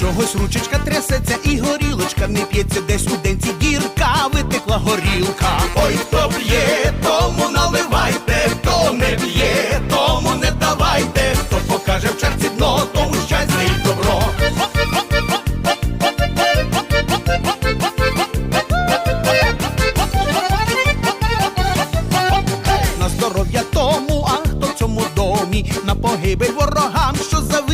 Чогось ручечка трясеться і горілочка не п'ється десь у денці дірка витекла горілка. Ой, хто б'є, тому наливайте, хто не б'є, тому не давайте, хто покаже в чарці дно, тому щастя й добро. На здоров'я тому, а хто в цьому домі, на погибель ворогам, що завидують